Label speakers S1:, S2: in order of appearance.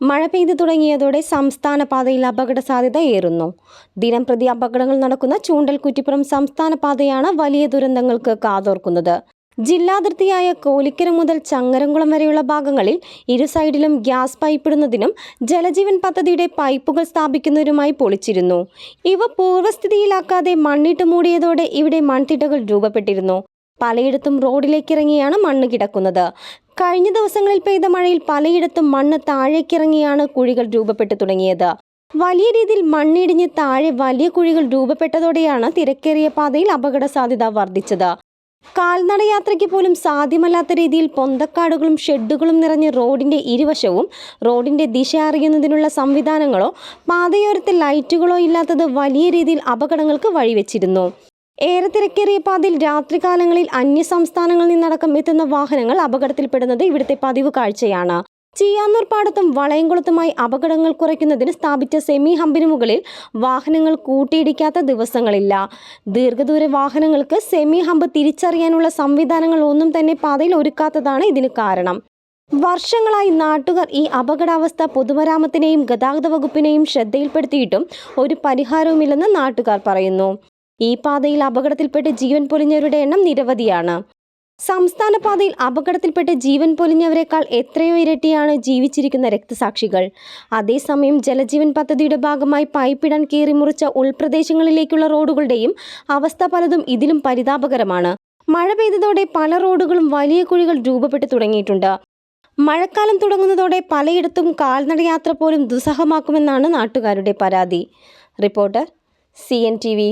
S1: മഴ പെയ്തു തുടങ്ങിയതോടെ സംസ്ഥാന പാതയിൽ അപകട സാധ്യത ഏറുന്നു. ദിനം പ്രതി അപകടങ്ങൾ നടക്കുന്ന ചൂണ്ടൽ കുറ്റിപ്പുറം സംസ്ഥാന പാതയാണ് വലിയ ദുരന്തങ്ങൾക്ക് കാതോർക്കുന്നത്. ജില്ലാതിർത്തിയായ കോലിക്കര മുതൽ ചങ്ങരംകുളം വരെയുള്ള ഭാഗങ്ങളിൽ ഇരു സൈഡിലും ഗ്യാസ് പൈപ്പിടുന്നതിനും ജലജീവൻ പദ്ധതിയുടെ പൈപ്പുകൾ സ്ഥാപിക്കുന്നതിനുമായി പൊളിച്ചിരുന്നു. ഇവ പൂർവസ്ഥിതിയിലാക്കാതെ മണ്ണിട്ട് മൂടിയതോടെ ഇവിടെ മൺതിട്ടകൾ രൂപപ്പെട്ടിരുന്നു. പലയിടത്തും റോഡിലേക്ക് ഇറങ്ങിയാണ് മണ്ണ് കിടക്കുന്നത്. കഴിഞ്ഞ ദിവസങ്ങളിൽ പെയ്ത മഴയിൽ പലയിടത്തും മണ്ണ് താഴേക്കിറങ്ങിയാണ് കുഴികൾ രൂപപ്പെട്ടു തുടങ്ങിയത്. വലിയ രീതിയിൽ മണ്ണിടിഞ്ഞ് താഴെ വലിയ കുഴികൾ രൂപപ്പെട്ടതോടെയാണ് തിരക്കേറിയ പാതയിൽ അപകട സാധ്യത വർദ്ധിച്ചത് കാൽനടയാത്രയ്ക്ക് പോലും സാധ്യമല്ലാത്ത രീതിയിൽ പൊന്തക്കാടുകളും ഷെഡുകളും നിറഞ്ഞ റോഡിന്റെ ഇരുവശവും റോഡിന്റെ ദിശ അറിയുന്നതിനുള്ള സംവിധാനങ്ങളോ പാതയോരത്തെ ലൈറ്റുകളോ ഇല്ലാത്തത് വലിയ രീതിയിൽ അപകടങ്ങൾക്ക് വഴിവെച്ചിരുന്നു. ഏറെ തിരക്കേറിയ പാതയിൽ രാത്രികാലങ്ങളിൽ അന്യ സംസ്ഥാനങ്ങളിൽ നിന്നടക്കം എത്തുന്ന വാഹനങ്ങൾ അപകടത്തിൽപ്പെടുന്നത് ഇവിടുത്തെ പതിവ് കാഴ്ചയാണ്. ചിയാന്നൂർ പാടത്തും വളയംകുളത്തുമായി അപകടങ്ങൾ കുറയ്ക്കുന്നതിന് സ്ഥാപിച്ച സെമി ഹമ്പിന് മുകളിൽ വാഹനങ്ങൾ കൂട്ടിയിടിക്കാത്ത ദിവസങ്ങളില്ല. ദീർഘദൂര വാഹനങ്ങൾക്ക് സെമി ഹമ്പ് തിരിച്ചറിയാനുള്ള സംവിധാനങ്ങൾ ഒന്നും തന്നെ പാതയിൽ ഒരുക്കാത്തതാണ് ഇതിന് കാരണം. വർഷങ്ങളായി നാട്ടുകാർ ഈ അപകടാവസ്ഥ പൊതുമരാമത്തിനെയും ഗതാഗത വകുപ്പിനെയും ശ്രദ്ധയിൽപ്പെടുത്തിയിട്ടും ഒരു പരിഹാരവുമില്ലെന്ന് നാട്ടുകാർ പറയുന്നു. ഈ പാതയിൽ അപകടത്തിൽപ്പെട്ട് ജീവൻ പൊലിഞ്ഞവരുടെ എണ്ണം നിരവധിയാണ്. സംസ്ഥാന പാതയിൽ അപകടത്തിൽപ്പെട്ട് ജീവൻ പൊലിഞ്ഞവരെക്കാൾ എത്രയോ ഇരട്ടിയാണ് ജീവിച്ചിരിക്കുന്ന രക്തസാക്ഷികൾ. അതേസമയം ജലജീവൻ പദ്ധതിയുടെ ഭാഗമായി പൈപ്പിടാൻ കീറി മുറിച്ച ഉൾപ്രദേശങ്ങളിലേക്കുള്ള റോഡുകളുടെയും അവസ്ഥ പലതും ഇതിലും പരിതാപകരമാണ്. മഴ പെയ്തതോടെ പല റോഡുകളും വലിയ കുഴികൾ രൂപപ്പെട്ടു തുടങ്ങിയിട്ടുണ്ട്. മഴക്കാലം തുടങ്ങുന്നതോടെ പലയിടത്തും കാൽനടയാത്ര പോലും ദുസ്സഹമാക്കുമെന്നാണ് നാട്ടുകാരുടെ പരാതി. Reporter C N T V